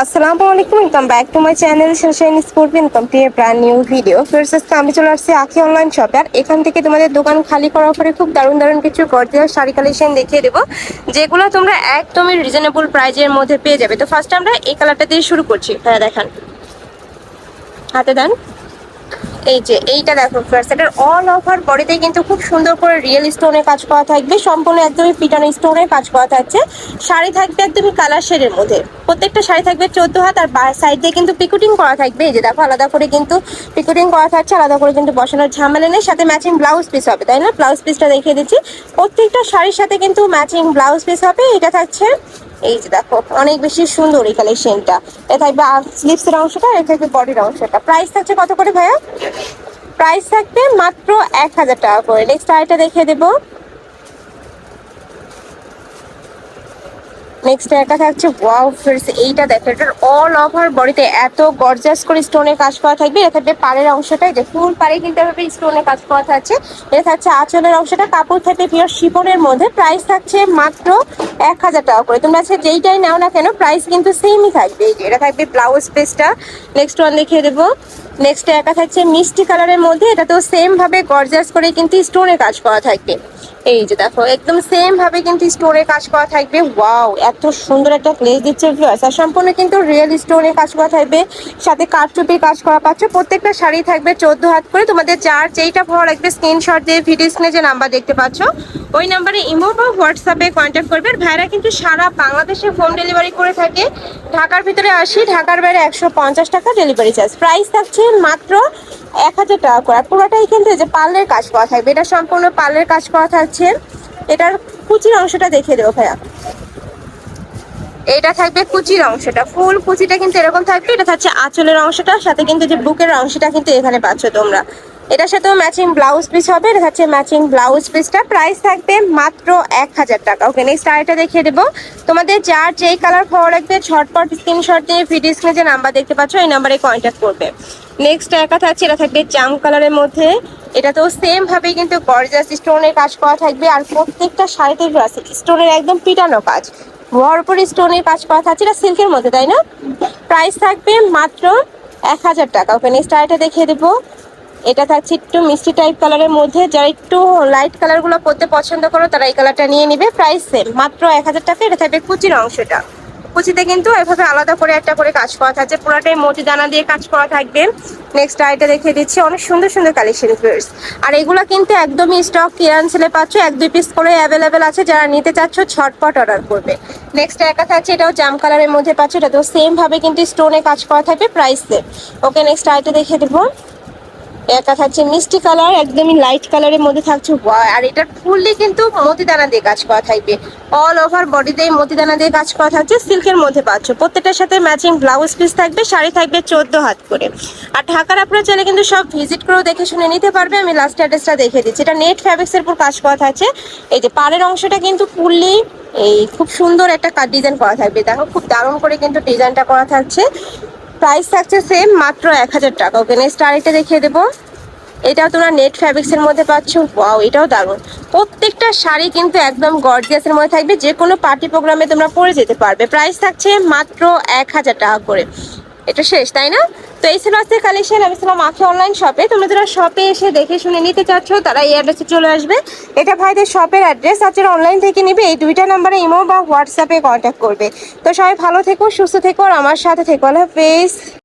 আসসালামু আলাইকুম welcome back to my channel শাসাইন sport welcome to a brand new video first আজকে আমি চলে আসছি আখি অনলাইন শপে আর এখান থেকে তোমাদের দোকান খালি করার পরে খুব দারুণ দারুণ কিছু গর্জিয়াস শাড়ি কালেকশন দেখিয়ে দেবো, যেগুলো তোমরা একদমই রিজনেবল প্রাইজের মধ্যে পেয়ে যাবে। তো ফার্স্ট আমরা এই কালারটা দিয়ে শুরু করছি। হ্যাঁ দেখান। হাতে দেন। এই যে, এইটা দেখো এটার অল ওভার বডিতে কিন্তু খুব সুন্দর করে রিয়েল স্টোনের কাজ করা থাকবে, সম্পূর্ণ একদমই পিটানো স্টোনের কাজ করা থাকছে। শাড়ি থাকবে একদমই কালার শেডের মধ্যে। প্রত্যেকটা শাড়ি থাকবে চোদ্দ হাত, আর সাইড দিয়ে কিন্তু পিকুটিং করা থাকবে। এই যে দেখো, আলাদা করে কিন্তু পিকুটিং করা থাকছে, আলাদা করে কিন্তু বসানোর ঝামেলা নেই, সাথে ম্যাচিং ব্লাউজ পিস হবে, তাই না? ব্লাউজ পিসটা দেখিয়ে দিচ্ছি। প্রত্যেকটা শাড়ির সাথে কিন্তু ম্যাচিং ব্লাউজ পিস হবে, এটা থাকছে এই যে দেখো, অনেক বেশি সুন্দর এই কালেকশনটা এ থাকবে স্লিপসের অংশটা এ থাকবে বডির অংশটা। প্রাইস থাকছে কত করে ভাইয়া? প্রাইস থাকবে মাত্র এক হাজার টাকা করে। নেক্সট আরেকটা দেখিয়ে দেবো। নেক্সট একটা থাকছে ওয়াও ফিরস এইটা দেখো এটার অল ওভার বডিতে এত গর্জাস করে স্টোনের কাজ করা থাকবে। এটা থাকবে পাড়ের অংশটা যে ফুল পাড়ে কিন্তু এভাবে স্টোনের কাজ করা থাকছে। এটা থাকছে আঁচলের অংশটা, কাপড় থাকবে পিওর শিপনের মধ্যে। প্রাইস থাকছে মাত্র এক হাজার টাকা করে। তোমরা আজকে যেইটাই নাও না কেন প্রাইস কিন্তু সেমই থাকবে। এটা থাকবে ব্লাউজ পিসটা নেক্সট ওয়ান দেখিয়ে দেবো। নেক্সট একা থাকছে মিষ্টি কালারের মধ্যে এটাতেও সেম ভাবে গর্জাস করে কিন্তু স্টোনের কাজ করা থাকবে। এই যে দেখো, একদম সেম ভাবে কিন্তু স্টোনের কাজ করা থাকবে। ওয়াও এত সুন্দর একটা প্লেস দিচ্ছে ভিউয়ার্স আর সম্পূর্ণ কিন্তু রিয়েল স্টোনের কাজ করা থাকবে। সাথে কারচুপির কাজ করা পাচ্ছ। প্রত্যেকটা শাড়ি থাকবে চোদ্দ হাত করে। তোমাদের যার যেইটা ভালো লাগবে স্ক্রিনশট দিয়ে ভিডিও স্ক্রিনে যে নাম্বার দেখতে পাচ্ছ, ওই নাম্বারে ইমো বা হোয়াটসঅ্যাপে কন্ট্যাক্ট করবে। ভাইরা কিন্তু সারা বাংলাদেশে হোম ডেলিভারি করে থাকে। ঢাকার ভিতরে আসি, ঢাকার বাইরে একশো পঞ্চাশ টাকা ডেলিভারি চার্জ প্রাইস থাকছে মাত্র এক হাজার টাকা করে। পুরোটা কিন্তু এই যে পার্লের কাজ করা থাকবে, এটা সম্পূর্ণ পার্লের কাজ করা থাকছে। এটার কুচির অংশটা দেখে দেবো ভাইয়া। এটা থাকবে কুচির অংশটা। ফুল কুচিটা কিন্তু এরকম থাকবে, এটা থাকছে আঁচলের অংশটা, সাথে কিন্তু যে বুকের অংশটা কিন্তু এখানে পাচ্ছ তোমরা। এটার সাথেও ম্যাচিং ব্লাউজ পিস হবে। এটা থাকছে ম্যাচিং ব্লাউজ পিসটা প্রাইস থাকবে মাত্র এক হাজার টাকা। ওকে নেক্সট আরেকটা দেখিয়ে দেবো। তোমাদের যার যেই কালার ভালো লাগবে, ঝটপট স্ক্রিনশট দিয়ে ভিডিও স্ক্রিনে যে নাম্বার দেখতে পাচ্ছ, এই নাম্বারে কন্ট্যাক্ট করবে। নেক্সট একা থাকছে, এটা থাকবে জাম কালারের মধ্যে। এটা তো সেম ভাবে কিন্তু গর্জাস স্টোনের কাজ করা থাকবে। আর প্রত্যেকটা শাড়িতে স্টোনের একদম পিটানো কাজ। ভরপুর স্টোনের কাজ করা থাকছে। এটা সিল্কের মধ্যে, তাই না? প্রাইস থাকবে মাত্র এক হাজার টাকা। ওকে নেক্সট আরেকটা দেখিয়ে দেবো। এটা থাকছে একটু মিষ্টি টাইপ কালারের মধ্যে। যারা একটু লাইট কালারগুলো পরতে পছন্দ করো, তারা এই কালারটা নিয়ে নিবে। প্রাইস সেম মাত্র এক হাজার টাকা, এটা থাকবে কুচির অংশটা। কুচিতে কিন্তু এভাবে আলাদা করে একটা করে কাজ করা থাকছে। পুরোটাই মোটি দানা দিয়ে কাজ করা থাকবে। নেক্সট আইটা দেখিয়ে দিচ্ছি। অনেক সুন্দর সুন্দর কালেকশন ফিয়ার্স আর এগুলো কিন্তু একদমই স্টক ক্লিয়ারেন্স ছেলে পাচ্ছ, এক দুই পিস করে অ্যাভেলেবেল আছে। যারা নিতে চাচ্ছ, ছটপট অর্ডার করবে। নেক্সট একা থাকছে, এটাও জাম কালারের মধ্যে পাচ্ছ। এটা তো সেমভাবে কিন্তু স্টোনে কাজ করা থাকবে প্রাইস ওকে নেক্সট আইটা দেখিয়ে দেবো। একা থাকছে মিষ্টি কালার, একদমই লাইট কালারের মধ্যে থাকছে। আর এটার ফুললি কিন্তু মতিদানা দিয়ে কাজ করা থাকবে। অল ওভার বডিতে মতিদানা দিয়ে কাজ করা থাকছে সিল্কের মধ্যে পাচ্ছ। প্রত্যেকটার সাথে ম্যাচিং ব্লাউজ পিস থাকবে, শাড়ি থাকবে চোদ্দ হাত করে। আর ঢাকার আপনারা চাইলে কিন্তু সব ভিজিট করেও দেখে শুনে নিতে পারবে, আমি লাস্ট অ্যাড্রেসটা দেখে দিচ্ছি। এটা নেট ফ্যাব্রিক্সের উপর কাজ করা থাকছে। এই যে পাড়ের অংশটা কিন্তু ফুললি এই খুব সুন্দর একটা ডিজাইন করা থাকবে। দেখো, খুব দারুণ করে কিন্তু ডিজাইনটা করা থাকছে। প্রাইস থাকছে সেম মাত্র এক হাজার টাকা। ওকে নেক্সট আরেকটা দেখিয়ে দেবো। এটাও তোমরা নেট ফ্যাব্রিক্সের মধ্যে পাচ্ছ। ওয়াও এটাও দারুণ। প্রত্যেকটা শাড়ি কিন্তু একদম গর্জিয়াসের মধ্যে থাকবে। যে কোনো পার্টি প্রোগ্রামে তোমরা পরে যেতে পারবে। প্রাইস থাকছে মাত্র এক হাজার টাকা করে। এটা শেষ, তাই না? তো এই ছিল আজকে কালেকশন আমি ছিলাম আখি অনলাইন শপে তোমরা যারা শপে এসে দেখে শুনে নিতে চাচ্ছ, তারা এই অ্যাড্রেসে চলে আসবে। এটা ভাইদের শপের অ্যাড্রেস আর যারা অনলাইন থেকে নিবে। এই দুইটা নাম্বারে ইমো বা হোয়াটসঅ্যাপে কন্ট্যাক্ট করবে। তো সবাই ভালো থেকো, সুস্থ থেকো, আর আমার সাথে থেকো। আল্লাহ হাফেজ।